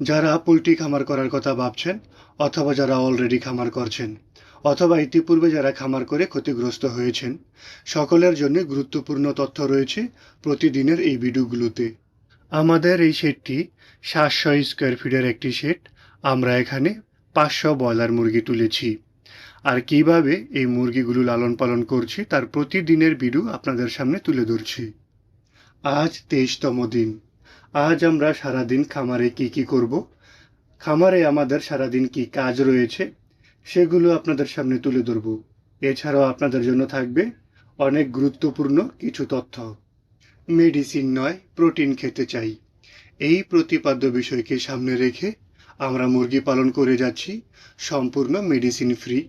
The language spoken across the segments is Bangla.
যারা পোলট্রি খামার করার কথা ভাবছেন অথবা যারা অলরেডি খামার করছেন, অথবা ইতিপূর্বে যারা খামার করে ক্ষতিগ্রস্ত হয়েছেন, সকলের জন্য গুরুত্বপূর্ণ তথ্য রয়েছে প্রতিদিনের এই ভিডিওগুলোতে। আমাদের এই শেডটি সাতশো স্কোয়ার ফিটের একটি শেড আমরা এখানে পাঁচশো ব্রয়লার মুরগি তুলেছি। আর কীভাবে এই মুরগিগুলো লালন পালন করছি তার প্রতিদিনের ভিডিও আপনাদের সামনে তুলে ধরছি। আজ তেইশতম দিন। আজ আমরা সারাদিন খামারে কি কি করব? খামারে আমাদের সারাদিন কি কাজ রয়েছে? সেগুলো আপনাদের সামনে তুলে ধরব। এছাড়াও আপনাদের জন্য থাকবে অনেক গুরুত্বপূর্ণ কিছু তথ্য। মেডিসিন নয়, প্রোটিন খেতে চাই। এই প্রতিপাদ্য বিষয়কে সামনে রেখে আমরা মুরগি পালন করে যাচ্ছি, সম্পূর্ণ মেডিসিন ফ্রি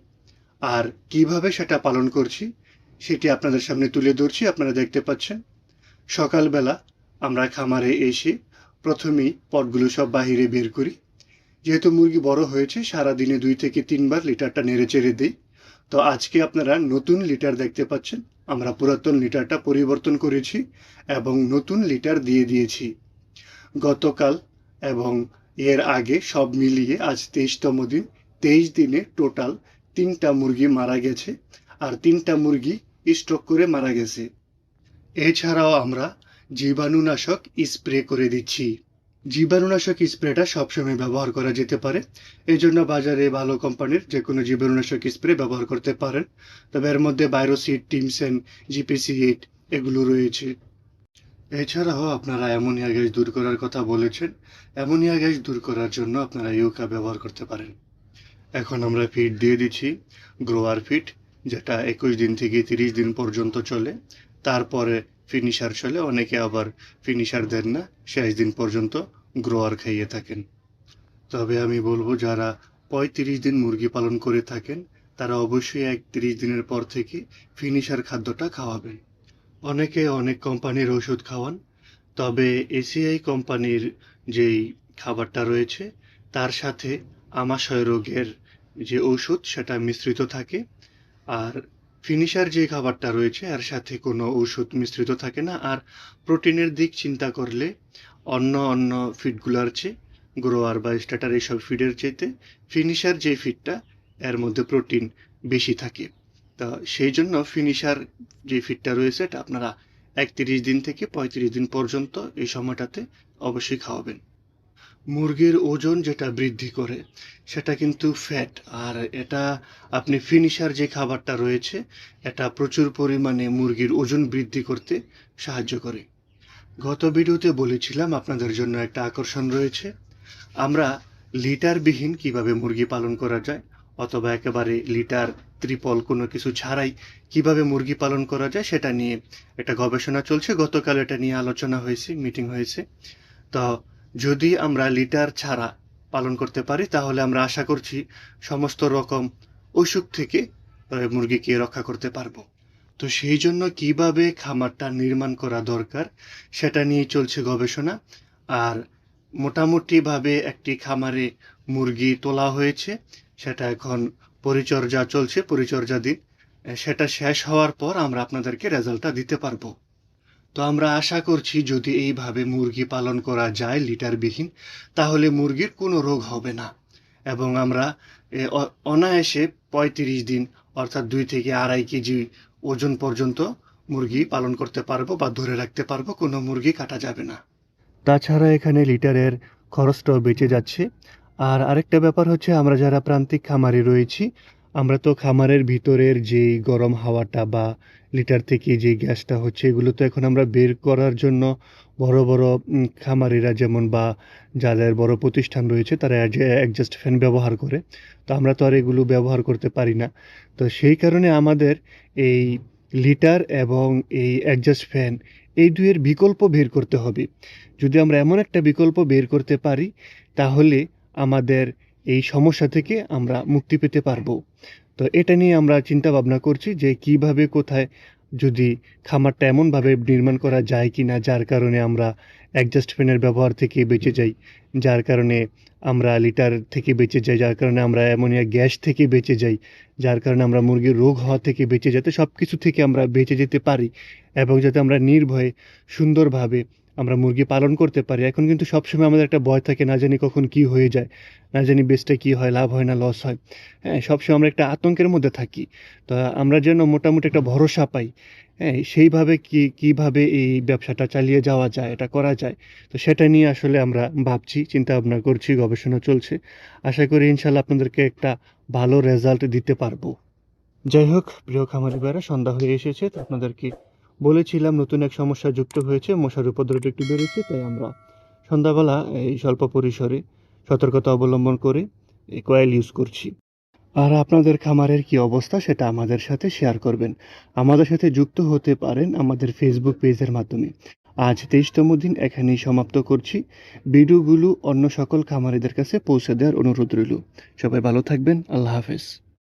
আর কীভাবে সেটা পালন করছি, সেটি আপনাদের সামনে তুলে ধরছি, আপনারা দেখতে পাচ্ছেন। সকালবেলা আমরা খামারে এসে প্রথমেই পটগুলো সব বাহিরে বের করি। যেহেতু মুরগি বড় হয়েছে সারা দিনে দুই থেকে তিনবার লিটারটা নেড়ে চেড়ে দিই। তো আজকে আপনারা নতুন লিটার দেখতে পাচ্ছেন। আমরা পুরাতন লিটারটা পরিবর্তন করেছি এবং নতুন লিটার দিয়ে দিয়েছি। গতকাল এবং এর আগে সব মিলিয়ে আজ তেইশতম দিন। তেইশ দিনে টোটাল তিনটা মুরগি মারা গেছে আর তিনটা মুরগি স্ট্রোক করে মারা গেছে। এছাড়াও আমরা জীবাণুনাশক স্প্রে করে দিচ্ছি। জীবাণুনাশক স্প্রেটা সবসময় ব্যবহার করা যেতে পারে। এই জন্য বাজারে ভালো কোম্পানির যে কোনো জীবাণুনাশক স্প্রে ব্যবহার করতে পারেন। তবে এর মধ্যে বায়োসিড টিমসেন, জিপিসি এইট এগুলো রয়েছে। এছাড়াও আপনারা অ্যামোনিয়া গ্যাস দূর করার কথা বলেছেন। অ্যামোনিয়া গ্যাস দূর করার জন্য আপনারা ইউকা ব্যবহার করতে পারেন। এখন আমরা ফিড দিয়ে দিচ্ছি। গ্রোয়ার ফিড, যেটা একুশ দিন থেকে তিরিশ দিন পর্যন্ত চলে। তারপরে ফিনিশার চলে, অনেকে আবার ফিনিশার দেন না, শেষ দিন পর্যন্ত গ্রোয়ার খাইয়ে থাকেন। তবে আমি বলব, যারা পঁয়ত্রিশ দিন মুরগি পালন করে থাকেন, তারা অবশ্যই এক একত্রিশ দিনের পর থেকে ফিনিশার খাদ্যটা খাওয়াবেন। অনেকে অনেক কোম্পানির ওষুধ খাওয়ান, তবে এসিআই কোম্পানির যেই খাবারটা রয়েছে, তার সাথে আমাশয় রোগের যে ওষুধ, সেটা মিশ্রিত থাকে। আর ফিনিশার যে খাবারটা রয়েছে, এর সাথে কোনো ওষুধ মিশ্রিত থাকে না। আর প্রোটিনের দিক চিন্তা করলে অন্য অন্য ফিডগুলার চেয়ে গ্রোয়ার বা স্টার্টার এইসব ফিডের চাইতে ফিনিশার যে ফিডটা এর মধ্যে প্রোটিন বেশি থাকে। তা সেই জন্য ফিনিশার যে ফিডটা রয়েছে, এটা আপনারা একত্রিশ দিন থেকে পঁয়ত্রিশ দিন পর্যন্ত এই সময়টাতে অবশ্যই খাওয়াবেন। মুরগির ওজন যেটা বৃদ্ধি করে, সেটা কিন্তু ফ্যাট আর এটা আপনি ফিনিশার যে খাবারটা রয়েছে, এটা প্রচুর পরিমাণে মুরগির ওজন বৃদ্ধি করতে সাহায্য করে। গত ভিডিওতে বলেছিলাম আপনাদের জন্য একটা আকর্ষণ রয়েছে। আমরা লিটারবিহীন কীভাবে মুরগি পালন করা যায়, অথবা একেবারে লিটার, ত্রিপল কোনো কিছু ছাড়াই কীভাবে মুরগি পালন করা যায়, সেটা নিয়ে একটা গবেষণা চলছে। গতকাল এটা নিয়ে আলোচনা হয়েছে মিটিং হয়েছে। তো যদি আমরা লিটার ছাড়া পালন করতে পারি, তাহলে আমরা আশা করছি সমস্ত রকম অসুখ থেকে মুরগিকে রক্ষা করতে পারব। তো সেই জন্য কীভাবে খামারটা নির্মাণ করা দরকার, সেটা নিয়ে চলছে গবেষণা। আর মোটামুটিভাবে একটি খামারে মুরগি তোলা হয়েছে, সেটা এখন পরিচর্যা চলছে, পরিচর্যা দিন। সেটা শেষ হওয়ার পর আমরা আপনাদেরকে রেজাল্টটা দিতে পারব। তো আমরা আশা করছি যদি এইভাবে মুরগি পালন করা যায় লিটারবিহীন, তাহলে মুরগির কোনো রোগ হবে না। এবং আমরা অনায়াসে পঁয়ত্রিশ দিন অর্থাৎ দুই থেকে আড়াই কেজি ওজন পর্যন্ত মুরগি পালন করতে পারব বা ধরে রাখতে পারব, কোনো মুরগি কাটা যাবে না। তাছাড়া এখানে লিটারের খরচটাও বেঁচে যাচ্ছে। আর আরেকটা ব্যাপার হচ্ছে, আমরা যারা প্রান্তিক খামারে রয়েছি, আমরা তো খামারের ভিতরের যেই গরম হাওয়াটা বা লিটার থেকে যে গ্যাসটা হচ্ছে, এগুলো তো এখন আমরা বের করার জন্য বড় বড় খামারিরা যেমন বা যাদের বড় প্রতিষ্ঠান রয়েছে, তারা অ্যাডজাস্ট ফ্যান ব্যবহার করে। তো আমরা তো আর এগুলো ব্যবহার করতে পারি না। তো সেই কারণে আমাদের এই লিটার এবং এই অ্যাডজাস্ট ফ্যান, এই দুয়ের বিকল্প বের করতে হবে। যদি আমরা এমন একটা বিকল্প বের করতে পারি, তাহলে আমাদের এই সমস্যা থেকে আমরা মুক্তি পেতে পারব। তো এটা নিয়ে আমরা চিন্তা ভাবনা করছি যে কীভাবে কোথায় যদি খামারটা এমনভাবে নির্মাণ করা যায় কি না যার কারণে আমরা অ্যাডজাস্ট ফ্যানের ব্যবহার থেকে বেঁচে যাই, যার কারণে আমরা লিটার থেকে বেঁচে যাই, যার কারণে আমরা অ্যামোনিয়া গ্যাস থেকে বেঁচে যাই, যার কারণে আমরা মুরগির রোগ হওয়া থেকে বেঁচে যাতে সব কিছু থেকে আমরা বেঁচে যেতে পারি এবং যাতে আমরা নির্ভয়ে সুন্দরভাবে আমরা মুরগি পালন করতে পারি। এখন কিন্তু সবসময় আমাদের একটা ভয় থাকে না জানি কখন কি হয়ে যায়, না জানি বেচটা কি হয়, লাভ হয় না লস হয়। হ্যাঁ সবসময় আমরা একটা আতঙ্কের মধ্যে থাকি। তো আমরা যেন মোটামুটি একটা ভরসা পাই হ্যাঁ সেইভাবে কি, কীভাবে এই ব্যবসাটা চালিয়ে যাওয়া যায়, এটা করা যায়, তো সেটা নিয়ে আসলে আমরা ভাবছি চিন্তা ভাবনা করছি, গবেষণা চলছে। আশা করি ইনশাল্লাহ আপনাদেরকে একটা ভালো রেজাল্ট দিতে পারব। যাই হোক, প্রিয় খামারি ভাইরা সন্ধ্যা হয়ে এসেছে, তো আপনাদেরকে বলেছিলাম নতুন এক সমস্যা যুক্ত হয়েছে, মশার উপদ্রব একটু বেড়েছে, তাই আমরা সন্ধ্যাবেলা এই স্বল্প পরিসরে সতর্কতা অবলম্বন করে এই কয়েল ইউজ করছি। আর আপনাদের খামারের কি অবস্থা সেটা আমাদের সাথে শেয়ার করবেন। আমাদের সাথে যুক্ত হতে পারেন আমাদের ফেসবুক পেজের মাধ্যমে। আজ তেইশতম দিন, এখানেই সমাপ্ত করছি। ভিডিওগুলো অন্য সকল খামারিদের কাছে পৌঁছে দেওয়ার অনুরোধ রইল। সবাই ভালো থাকবেন, আল্লাহ হাফেজ।